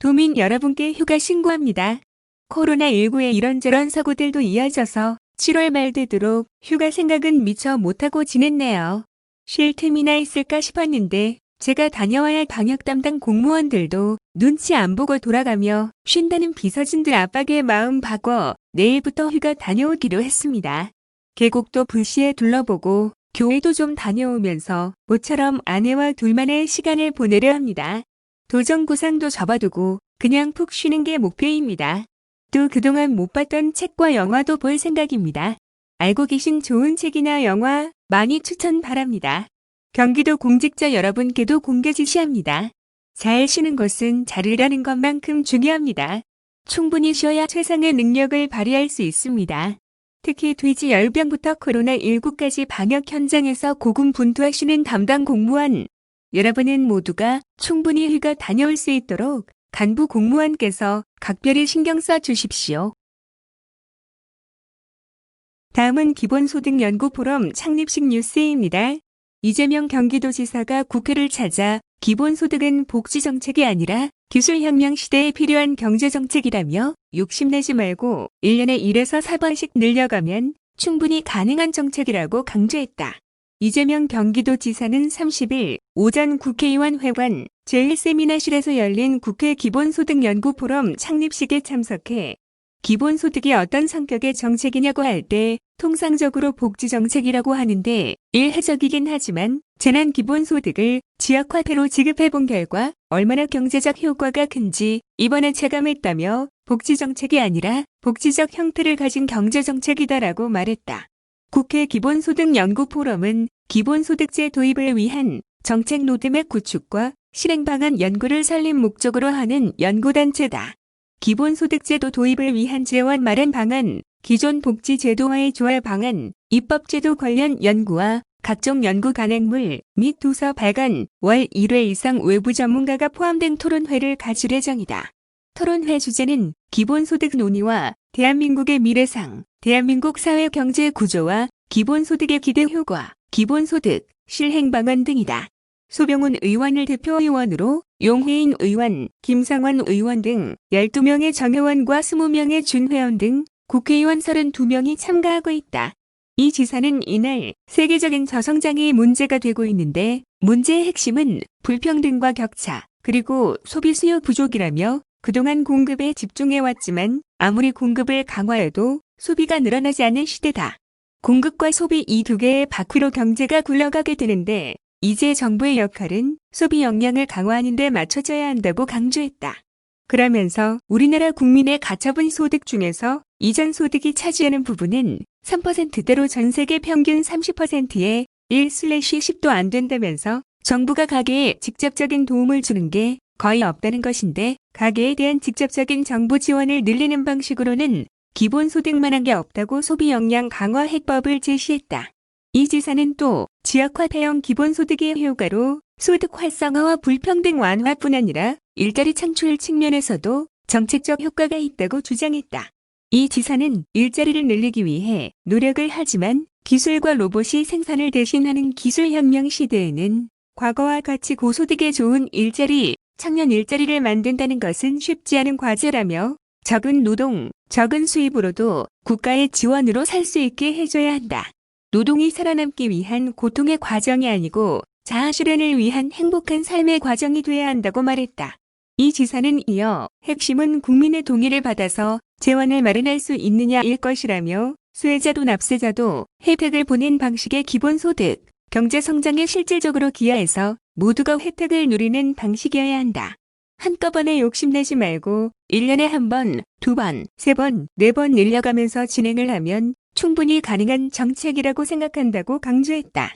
도민 여러분께 휴가 신고합니다. 코로나19의 이런저런 사고들도 이어져서 7월 말 되도록 휴가 생각은 미처 못하고 지냈네요. 쉴 틈이나 있을까 싶었는데 제가 다녀와야 할 방역 담당 공무원들도 눈치 안 보고 돌아가며 쉰다는 비서진들 압박에 마음 바꿔 내일부터 휴가 다녀오기로 했습니다. 계곡도 불시에 둘러보고 교회도 좀 다녀오면서 모처럼 아내와 둘만의 시간을 보내려 합니다. 도전 구상도 접어두고 그냥 푹 쉬는 게 목표입니다. 또 그동안 못 봤던 책과 영화도 볼 생각입니다. 알고 계신 좋은 책이나 영화 많이 추천 바랍니다. 경기도 공직자 여러분께도 공개 지시합니다. 잘 쉬는 것은 잘 일하는 것만큼 중요합니다. 충분히 쉬어야 최상의 능력을 발휘할 수 있습니다. 특히 돼지 열병부터 코로나19까지 방역 현장에서 고군분투하시는 담당 공무원 여러분은 모두가 충분히 휴가 다녀올 수 있도록 간부 공무원께서 각별히 신경 써 주십시오. 다음은 기본소득 연구 포럼 창립식 뉴스입니다. 이재명 경기도지사가 국회를 찾아 기본소득은 복지정책이 아니라 기술혁명 시대에 필요한 경제정책이라며 욕심내지 말고 1년에 1에서 4번씩 늘려가면 충분히 가능한 정책이라고 강조했다. 이재명 경기도지사는 30일 오전 국회의원 회관 제1세미나실에서 열린 국회 기본소득 연구 포럼 창립식에 참석해 기본소득이 어떤 성격의 정책이냐고 할 때 통상적으로 복지정책이라고 하는데 일해적이긴 하지만 재난 기본소득을 지역화폐로 지급해 본 결과 얼마나 경제적 효과가 큰지 이번에 체감했다며 복지정책이 아니라 복지적 형태를 가진 경제정책이다라고 말했다. 국회 기본소득 연구 포럼은 기본소득제 도입을 위한 정책 로드맵 구축과 실행 방안 연구를 살린 목적으로 하는 연구단체다. 기본소득제도 도입을 위한 재원 마련 방안, 기존 복지제도와의 조화 방안, 입법제도 관련 연구와 각종 연구 간행물 및 도서 발간, 월 1회 이상 외부 전문가가 포함된 토론회를 가질 예정이다. 토론회 주제는 기본소득 논의와 대한민국의 미래상, 대한민국 사회 경제 구조와 기본소득의 기대 효과, 기본소득, 실행 방안 등이다. 소병훈 의원을 대표의원으로 용혜인 의원, 김상원 의원 등 12명의 정회원과 20명의 준회원 등 국회의원 32명이 참가하고 있다. 이 지사는 이날 세계적인 저성장이 문제가 되고 있는데 문제의 핵심은 불평등과 격차, 그리고 소비 수요 부족이라며 그동안 공급에 집중해왔지만 아무리 공급을 강화해도 소비가 늘어나지 않는 시대다. 공급과 소비 이 두 개의 바퀴로 경제가 굴러가게 되는데 이제 정부의 역할은 소비 역량을 강화하는 데 맞춰져야 한다고 강조했다. 그러면서 우리나라 국민의 가처분 소득 중에서 이전 소득이 차지하는 부분은 3%대로 전 세계 평균 30%에 1/10도 안 된다면서 정부가 가게에 직접적인 도움을 주는 게 거의 없다는 것인데 가게에 대한 직접적인 정부 지원을 늘리는 방식으로는 기본 소득만한 게 없다고 소비 역량 강화 해법을 제시했다. 이 지사는 또 지역화폐형 기본소득의 효과로 소득 활성화와 불평등 완화뿐 아니라 일자리 창출 측면에서도 정책적 효과가 있다고 주장했다. 이 지사는 일자리를 늘리기 위해 노력을 하지만 기술과 로봇이 생산을 대신하는 기술혁명 시대에는 과거와 같이 고소득에 좋은 일자리, 청년 일자리를 만든다는 것은 쉽지 않은 과제라며 적은 노동, 적은 수입으로도 국가의 지원으로 살 수 있게 해줘야 한다. 노동이 살아남기 위한 고통의 과정이 아니고 자아실현을 위한 행복한 삶의 과정이 돼야 한다고 말했다. 이 지사는 이어 핵심은 국민의 동의를 받아서 재원을 마련할 수 있느냐일 것이라며 수혜자도 납세자도 혜택을 보낸 방식의 기본소득, 경제성장에 실질적으로 기여해서 모두가 혜택을 누리는 방식이어야 한다. 한꺼번에 욕심내지 말고 1년에 한 번, 두 번, 세 번, 네 번 늘려가면서 진행을 하면 충분히 가능한 정책이라고 생각한다고 강조했다.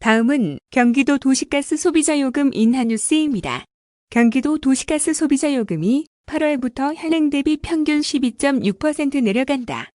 다음은 경기도 도시가스 소비자 요금 인하 뉴스입니다. 경기도 도시가스 소비자 요금이 8월부터 현행 대비 평균 12.6% 내려간다.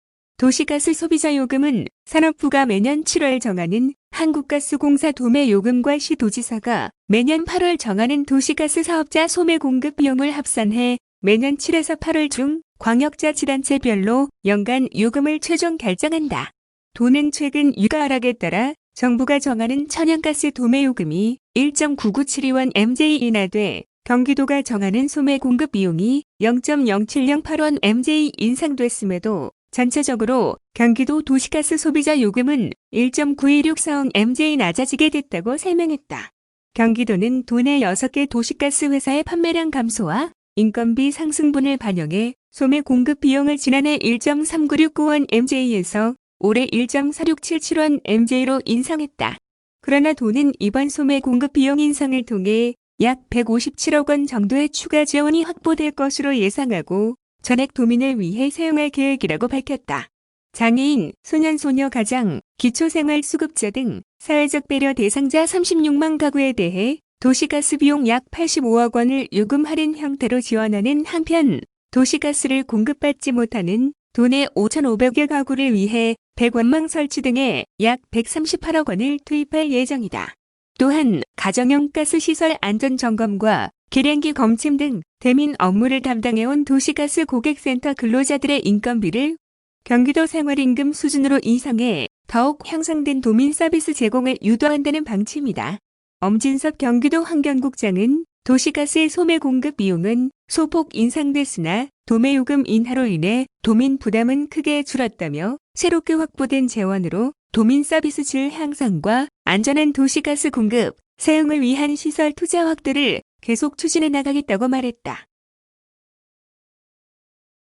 도시가스 소비자 요금은 산업부가 매년 7월 정하는 한국가스공사 도매 요금과 시도지사가 매년 8월 정하는 도시가스 사업자 소매 공급 비용을 합산해 매년 7에서 8월 중 광역자치단체별로 연간 요금을 최종 결정한다. 도는 최근 유가 하락에 따라 정부가 정하는 천연가스 도매 요금이 1.9972원 MJ 인하돼 경기도가 정하는 소매 공급 비용이 0.0708원 MJ 인상됐음에도 전체적으로 경기도 도시가스 소비자 요금은 1.9164원 MJ 낮아지게 됐다고 설명했다. 경기도는 도내 6개 도시가스 회사의 판매량 감소와 인건비 상승분을 반영해 소매 공급 비용을 지난해 1.3969원 MJ에서 올해 1.4677원 MJ로 인상했다. 그러나 도는 이번 소매 공급 비용 인상을 통해 약 157억 원 정도의 추가 지원이 확보될 것으로 예상하고 전액 도민을 위해 사용할 계획이라고 밝혔다. 장애인, 소년소녀 가장, 기초생활수급자 등 사회적 배려 대상자 36만 가구에 대해 도시가스 비용 약 85억 원을 요금 할인 형태로 지원하는 한편 도시가스를 공급받지 못하는 도내 5,500여 가구를 위해 100원망 설치 등에 약 138억 원을 투입할 예정이다. 또한 가정용 가스시설 안전점검과 계량기 검침 등 대민 업무를 담당해온 도시가스 고객센터 근로자들의 인건비를 경기도 생활임금 수준으로 인상해 더욱 향상된 도민 서비스 제공을 유도한다는 방침이다. 엄진섭 경기도 환경국장은 도시가스의 소매 공급 비용은 소폭 인상됐으나 도매요금 인하로 인해 도민 부담은 크게 줄었다며 새롭게 확보된 재원으로 도민 서비스 질 향상과 안전한 도시가스 공급, 사용을 위한 시설 투자 확대를 계속 추진해 나가겠다고 말했다.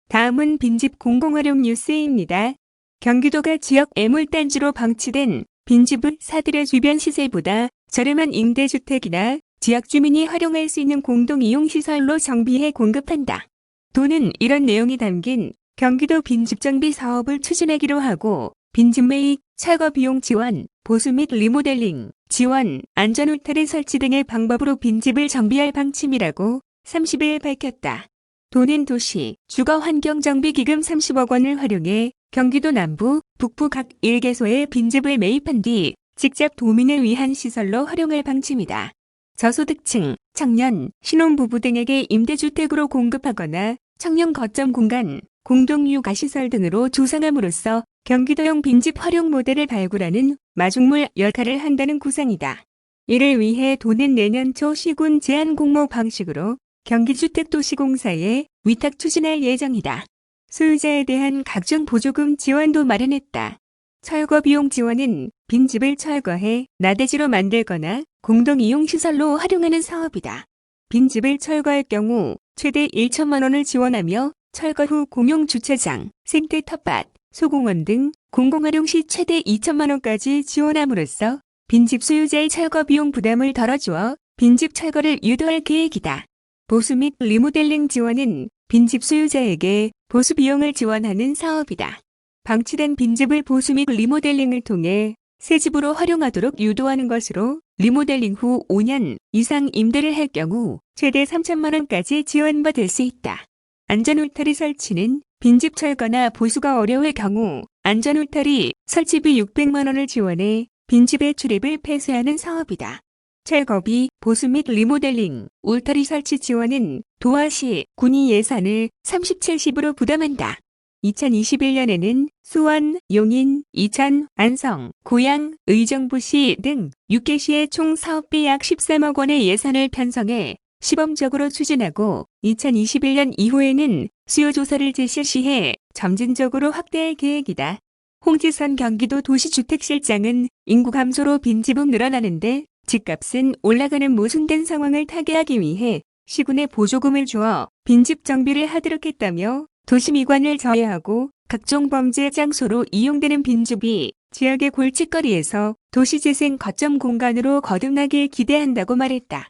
다음은 빈집 공공활용 뉴스입니다. 경기도가 지역 애물단지로 방치된 빈집을 사들여 주변 시세보다 저렴한 임대주택이나 지역 주민이 활용할 수 있는 공동이용시설로 정비해 공급한다. 도는 이런 내용이 담긴 경기도 빈집 정비 사업을 추진하기로 하고 빈집 매입, 철거 비용 지원, 보수 및 리모델링, 지원, 안전 울타리 설치 등의 방법으로 빈집을 정비할 방침이라고 30일 밝혔다. 도는 도시 주거 환경 정비 기금 30억 원을 활용해 경기도 남부, 북부 각 1개소에 빈집을 매입한 뒤 직접 도민을 위한 시설로 활용할 방침이다. 저소득층, 청년, 신혼부부 등에게 임대주택으로 공급하거나 청년 거점 공간, 공동육아시설 등으로 조성함으로써 경기도용 빈집 활용 모델을 발굴하는 마중물 역할을 한다는 구상이다. 이를 위해 도는 내년 초 시군 제한 공모 방식으로 경기주택도시공사에 위탁 추진할 예정이다. 소유자에 대한 각종 보조금 지원도 마련했다. 철거 비용 지원은 빈집을 철거해 나대지로 만들거나 공동이용시설로 활용하는 사업이다. 빈집을 철거할 경우 최대 1천만 원을 지원하며 철거 후 공용 주차장, 생태 텃밭, 소공원 등 공공활용 시 최대 2천만 원까지 지원함으로써 빈집 소유자의 철거 비용 부담을 덜어주어 빈집 철거를 유도할 계획이다. 보수 및 리모델링 지원은 빈집 소유자에게 보수 비용을 지원하는 사업이다. 방치된 빈집을 보수 및 리모델링을 통해 새 집으로 활용하도록 유도하는 것으로 리모델링 후 5년 이상 임대를 할 경우 최대 3천만 원까지 지원받을 수 있다. 안전 울타리 설치는 빈집 철거나 보수가 어려울 경우 안전 울타리 설치비 600만 원을 지원해 빈집의 출입을 폐쇄하는 사업이다. 철거비, 보수 및 리모델링, 울타리 설치 지원은 도화시, 군이 예산을 30-70으로 부담한다. 2021년에는 수원, 용인, 이천, 안성, 고양, 의정부시 등 6개 시에 총 사업비 약 13억 원의 예산을 편성해 시범적으로 추진하고 2021년 이후에는 수요 조사를 실시해 점진적으로 확대할 계획이다. 홍지선 경기도 도시주택실장은 인구 감소로 빈집은 늘어나는데 집값은 올라가는 모순된 상황을 타개하기 위해 시군에 보조금을 주어 빈집 정비를 하도록 했다며 도시미관을 저해하고 각종 범죄 장소로 이용되는 빈집이 지역의 골칫거리에서 도시재생 거점 공간으로 거듭나길 기대한다고 말했다.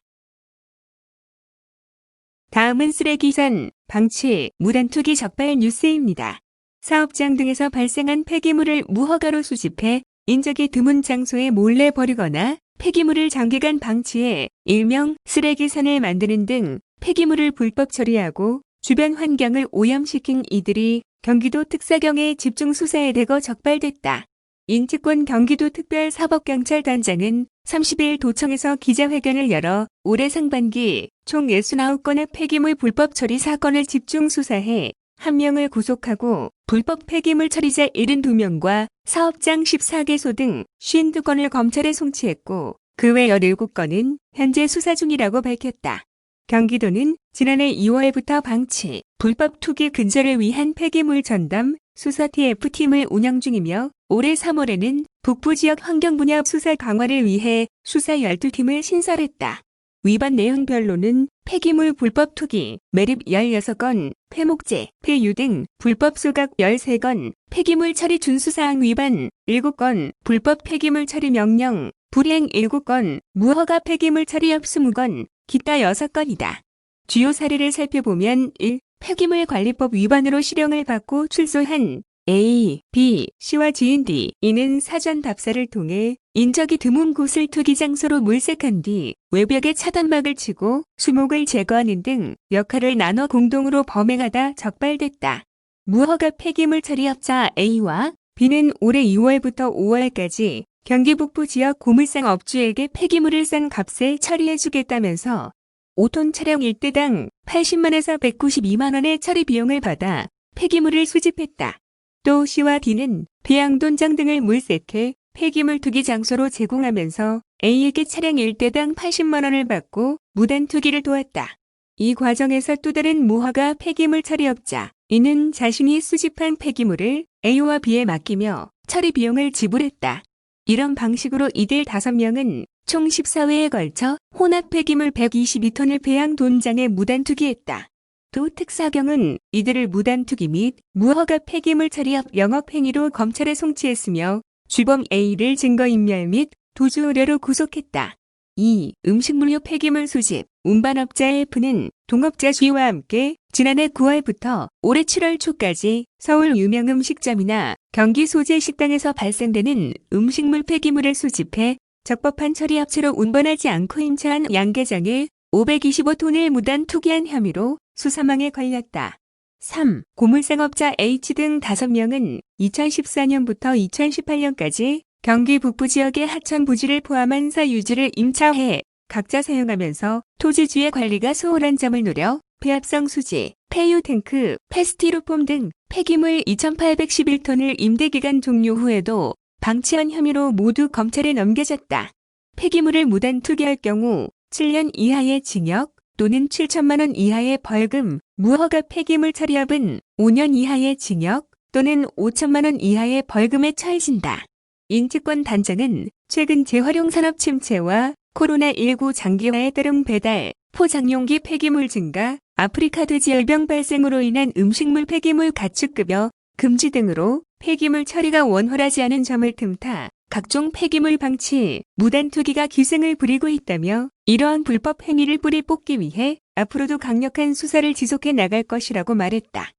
다음은 쓰레기산, 방치, 무단투기 적발 뉴스입니다. 사업장 등에서 발생한 폐기물을 무허가로 수집해 인적이 드문 장소에 몰래 버리거나 폐기물을 장기간 방치해 일명 쓰레기산을 만드는 등 폐기물을 불법 처리하고 주변 환경을 오염시킨 이들이 경기도 특사경의 집중 수사에 대거 적발됐다. 인치권 경기도 특별사법경찰단장은 30일 도청에서 기자회견을 열어 올해 상반기 총 69건의 폐기물 불법 처리 사건을 집중 수사해 한 명을 구속하고 불법 폐기물 처리자 72명과 사업장 14개소 등 52건을 검찰에 송치했고 그 외 17건은 현재 수사 중이라고 밝혔다. 경기도는 지난해 2월부터 방치, 불법 투기 근절을 위한 폐기물 전담 수사 TF팀을 운영 중이며 올해 3월에는 북부 지역 환경 분야 수사 강화를 위해 수사 12팀을 신설했다. 위반 내용별로는 폐기물 불법 투기, 매립 16건, 폐목재, 폐유 등 불법 수각 13건, 폐기물 처리 준수사항 위반 7건, 불법 폐기물 처리 명령, 불이행 7건, 무허가 폐기물 처리 업 20건, 기타 6건이다. 주요 사례를 살펴보면 1. 폐기물 관리법 위반으로 실형을 받고 출소한 A, B, C와 지인 D, 이는 사전 답사를 통해 인적이 드문 곳을 투기 장소로 물색한 뒤 외벽에 차단막을 치고 수목을 제거하는 등 역할을 나눠 공동으로 범행하다 적발됐다. 무허가 폐기물 처리업자 A와 B는 올해 2월부터 5월까지 경기 북부 지역 고물상 업주에게 폐기물을 싼 값에 처리해주겠다면서 5톤 차량 1대당 80만에서 192만 원의 처리 비용을 받아 폐기물을 수집했다. 또 C와 D는 배양돈장 등을 물색해 폐기물 투기 장소로 제공하면서 A에게 차량 1대당 80만 원을 받고 무단 투기를 도왔다. 이 과정에서 또 다른 무허가 폐기물 처리업자 이는 자신이 수집한 폐기물을 A와 B에 맡기며 처리 비용을 지불했다. 이런 방식으로 이들 5명은 총 14회에 걸쳐 혼합 폐기물 122톤을 배양 돈장에 무단 투기했다. 또 특사경은 이들을 무단 투기 및 무허가 폐기물 처리 업 영업 행위로 검찰에 송치했으며 주범 A를 증거인멸 및 도주 의뢰로 구속했다. 2. 음식물류 폐기물 수집 운반업자 F는 동업자 G와 함께 지난해 9월부터 올해 7월 초까지 서울 유명 음식점이나 경기 소재 식당에서 발생되는 음식물 폐기물을 수집해 적법한 처리 업체로 운반하지 않고 임차한 양계장에 525톤을 무단 투기한 혐의로 수사망에 걸렸다. 3. 고물상업자 H 등 5명은 2014년부터 2018년까지 경기 북부 지역의 하천 부지를 포함한 사유지를 임차해 각자 사용하면서 토지주의 관리가 소홀한 점을 노려 배합성 수지, 폐유 탱크, 페스티로폼 등 폐기물 2,811톤을 임대기간 종료 후에도 방치한 혐의로 모두 검찰에 넘겨졌다. 폐기물을 무단 투기할 경우 7년 이하의 징역 또는 7천만 원 이하의 벌금, 무허가 폐기물 처리업은 5년 이하의 징역 또는 5천만 원 이하의 벌금에 처해진다. 인치권 단장은 최근 재활용 산업 침체와 코로나19 장기화에 따른 배달, 포장용기 폐기물 증가, 아프리카 돼지 열병 발생으로 인한 음식물 폐기물 가축급여, 금지 등으로 폐기물 처리가 원활하지 않은 점을 틈타 각종 폐기물 방치, 무단 투기가 기승을 부리고 있다며 이러한 불법 행위를 뿌리 뽑기 위해 앞으로도 강력한 수사를 지속해 나갈 것이라고 말했다.